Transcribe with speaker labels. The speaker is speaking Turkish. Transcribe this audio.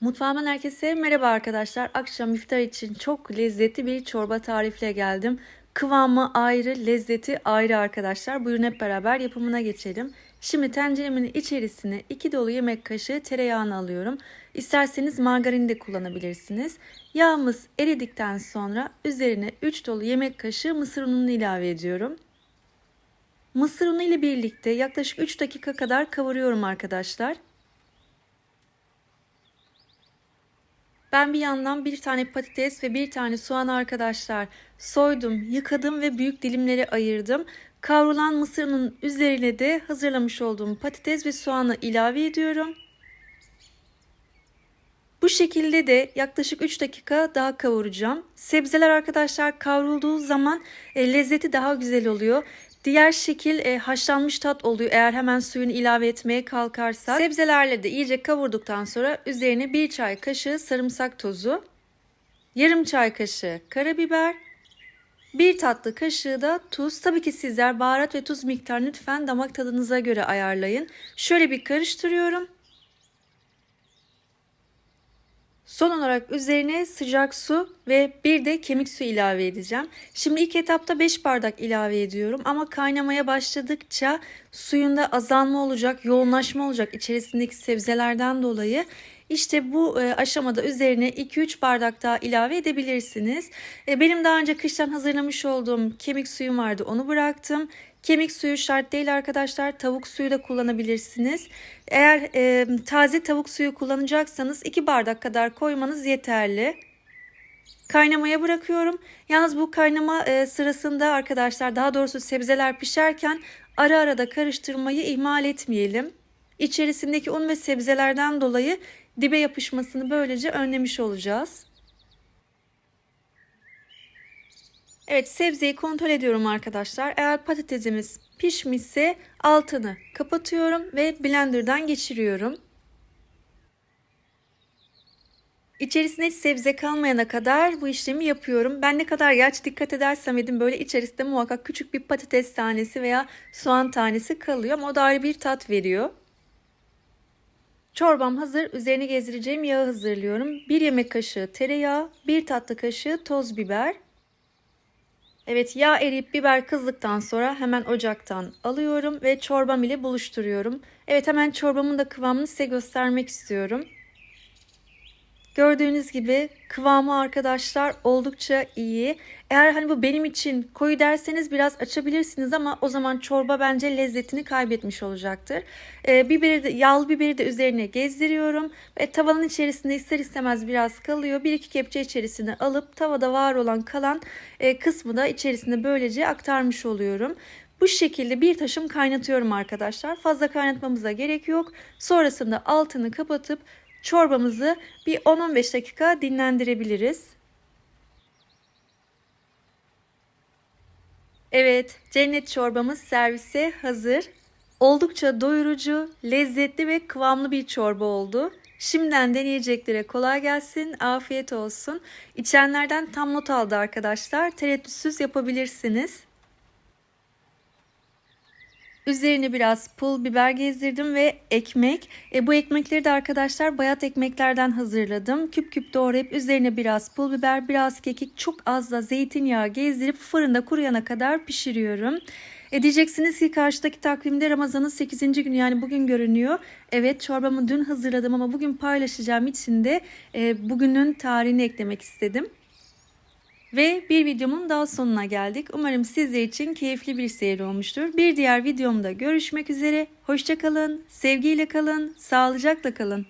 Speaker 1: Mutfağımdan herkese merhaba arkadaşlar. Akşam iftar için çok lezzetli bir çorba tarifle geldim. Kıvamı ayrı, lezzeti ayrı arkadaşlar. Buyurun hep beraber yapımına geçelim. Şimdi tenceremin içerisine 2 dolu yemek kaşığı tereyağını alıyorum. İsterseniz margarin de kullanabilirsiniz. Yağımız eridikten sonra üzerine 3 dolu yemek kaşığı mısır ununu ilave ediyorum. Mısır unu ile birlikte yaklaşık 3 dakika kadar kavuruyorum arkadaşlar. Ben bir yandan bir tane patates ve bir tane soğan arkadaşlar soydum, yıkadım ve büyük dilimlere ayırdım. Kavrulan mısırın üzerine de hazırlamış olduğum patates ve soğanı ilave ediyorum. Bu şekilde de yaklaşık 3 dakika daha kavuracağım. Sebzeler arkadaşlar kavrulduğu zaman e, lezzeti daha güzel oluyor. Diğer şekil e, haşlanmış tat oluyor eğer hemen suyunu ilave etmeye kalkarsak. Sebzelerle de iyice kavurduktan sonra üzerine bir çay kaşığı sarımsak tozu, yarım çay kaşığı karabiber, bir tatlı kaşığı da tuz. Tabii ki sizler baharat ve tuz miktarını lütfen damak tadınıza göre ayarlayın. Şöyle bir karıştırıyorum. Son olarak üzerine sıcak su ve bir de kemik su ilave edeceğim. Şimdi ilk etapta 5 bardak ilave ediyorum ama kaynamaya başladıkça suyunda azalma olacak, yoğunlaşma olacak içerisindeki sebzelerden dolayı. İşte bu aşamada üzerine 2-3 bardak daha ilave edebilirsiniz. Benim daha önce kıştan hazırlamış olduğum kemik suyum vardı onu bıraktım. Kemik suyu şart değil arkadaşlar. Tavuk suyu da kullanabilirsiniz. Eğer e, taze tavuk suyu kullanacaksanız 2 bardak kadar koymanız yeterli. Kaynamaya bırakıyorum. Yalnız bu kaynama e, sırasında arkadaşlar daha doğrusu sebzeler pişerken ara ara da karıştırmayı ihmal etmeyelim. İçerisindeki un ve sebzelerden dolayı dibe yapışmasını böylece önlemiş olacağız. Evet sebzeyi kontrol ediyorum arkadaşlar. Eğer patatesimiz pişmişse altını kapatıyorum ve blenderdan geçiriyorum. İçerisinde hiç sebze kalmayana kadar bu işlemi yapıyorum. Ben ne kadar gerçi dikkat edersem edin böyle içerisinde muhakkak küçük bir patates tanesi veya soğan tanesi kalıyor ama o da ayrı bir tat veriyor. Çorbam hazır. Üzerine gezdireceğim yağı hazırlıyorum. 1 yemek kaşığı tereyağı, 1 tatlı kaşığı toz biber, Evet yağ eriyip biber kızdıktan sonra hemen ocaktan alıyorum ve çorbam ile buluşturuyorum. Evet hemen çorbamın da kıvamını size göstermek istiyorum. Gördüğünüz gibi kıvamı arkadaşlar oldukça iyi. Eğer hani bu benim için koyu derseniz biraz açabilirsiniz ama o zaman çorba bence lezzetini kaybetmiş olacaktır. Ee, biberi de, yağlı biberi de üzerine gezdiriyorum ve tavanın içerisinde ister istemez biraz kalıyor. Bir iki kepçe içerisine alıp tavada var olan kalan e, kısmı da içerisine böylece aktarmış oluyorum. Bu şekilde bir taşım kaynatıyorum arkadaşlar. Fazla kaynatmamıza gerek yok. Sonrasında altını kapatıp çorbamızı bir 10-15 dakika dinlendirebiliriz. Evet, cennet çorbamız servise hazır. Oldukça doyurucu, lezzetli ve kıvamlı bir çorba oldu. Şimdiden deneyeceklere kolay gelsin, afiyet olsun. İçenlerden tam not aldı arkadaşlar. Tereddütsüz yapabilirsiniz. Üzerine biraz pul biber gezdirdim ve ekmek. E, bu ekmekleri de arkadaşlar bayat ekmeklerden hazırladım. Küp küp doğrayıp üzerine biraz pul biber, biraz kekik, çok az da zeytinyağı gezdirip fırında kuruyana kadar pişiriyorum. E diyeceksiniz ki karşıdaki takvimde Ramazan'ın 8. günü yani bugün görünüyor. Evet çorbamı dün hazırladım ama bugün paylaşacağım için de e, bugünün tarihini eklemek istedim. Ve bir videomun daha sonuna geldik. Umarım sizler için keyifli bir seyir olmuştur. Bir diğer videomda görüşmek üzere. Hoşçakalın, sevgiyle kalın, sağlıcakla kalın.